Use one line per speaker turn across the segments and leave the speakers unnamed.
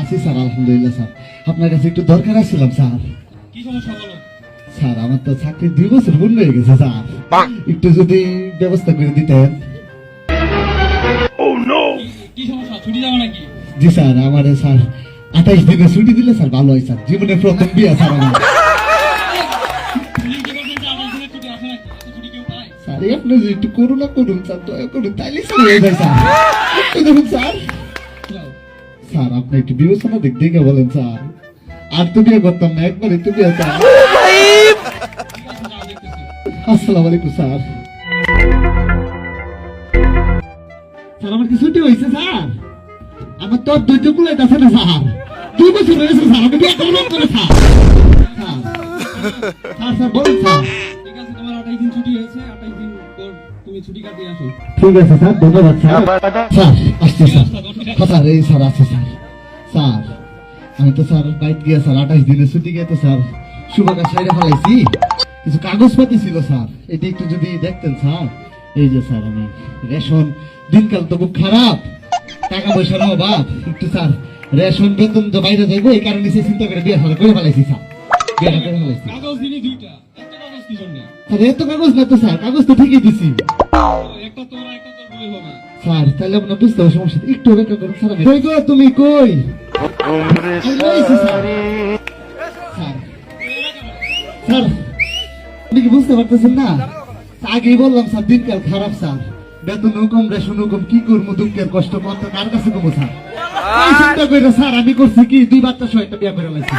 আছি স্যার আলহামদুলিল্লাহ স্যার। আপনার কাছে একটু দরকার আসছিলাম স্যার।
কি সমস্যা বলো?
স্যার আমার তো চাকরি দুই বছর হয়ে গেছে স্যার। একটু যদি ব্যবস্থা করে দিতেন।
কি- কি সমস্যা? ছুটি যাবে নাকি?
জি স্যার আমার স্যার আঠাইশ দিনে ছুটি দিলে স্যার ভালো হয় স্যার। জীবনের প্রথম বিয়া স্যার আমার। স্যার আপনি একটু করুণা করুন স্যার দয়া করুন তাইলে স্যার হয়ে যায় স্যার। একটু দেখুন স্যার। স্যার আপনি একটু বিবেচনা দিক দেখে বলেন স্যার। আর তো বিয়ে করতাম না একবার একটু বিয়ে স্যার।
আছে
আসসালামু আলাইকুম স্যার। স্যার আমার কি ছুটি হয়েছে স্যার? আমার তো আর ধৈর্য কুলাইতেছে না স্যার। দুই বছর হয়েছে স্যার আমি বিয়ে করলাম করে স্যার। স্যার স্যার বলুন স্যার।
ঠিক আছে তোমার আঠাশ দিন ছুটি হয়েছে আঠাশ দিন পর তুমি ছুটি কাটিয়ে আসো।
ঠিক আছে স্যার ধন্যবাদ স্যার। স্যার আসছি স্যার। স্যার এই স্যার আছে, স্যার। স্যার, আমি তো স্যার বাইক গিয়ে স্যার আঠাশ দিনের ছুটি গিয়ে তো স্যার শুভাকা সাইডে ফেলাইছি। কিছু কাগজপাতি ছিল, স্যার। এটি একটু যদি দেখতেন, স্যার। এই যে, স্যার, আমি রেশন, দিনকাল তো খুব খারাপ। টাকা পয়সার অভাব। একটু, স্যার, রেশন, বেতন তো বাইরে যাইবো, এই কারণে সে চিন্তা করে বিয়ে স্যার করে ফেলাইছি, স্যার। বিয়েটা করে ফেলাইছি।
কাগজ দিলি দুইটা। কি জন্য
স্যার এত কাগজ না তো স্যার কাগজ তো ঠিকই দিছি।
একটা তোর একটা তোর বই হবে।
স্যার তাহলে আপনার বুঝতে হবে সমস্যা একটু অপেক্ষা করুন স্যার কই গো তুমি কই? স্যার। স্যার স্যার আপনি কি বুঝতে পারতেছেন না? আগেই বললাম স্যার দিনকাল খারাপ স্যার। বেতন হুকুম রেশন হুকুম কি করব দুঃখের কষ্ট কত কার কাছে কমো স্যার? চিন্তা করে স্যার আমি করছি কি? দুই বাচ্চা সহ একটা বিয়ে করে লাইছি।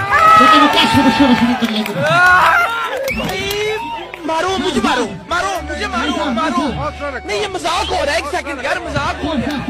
مجھے مارو مارو، مجھے مارو مارو۔
نہیں، یہ مذاق ہو رہا ہے، ایک سیکنڈ یار، مذاق ہو رہا ہے۔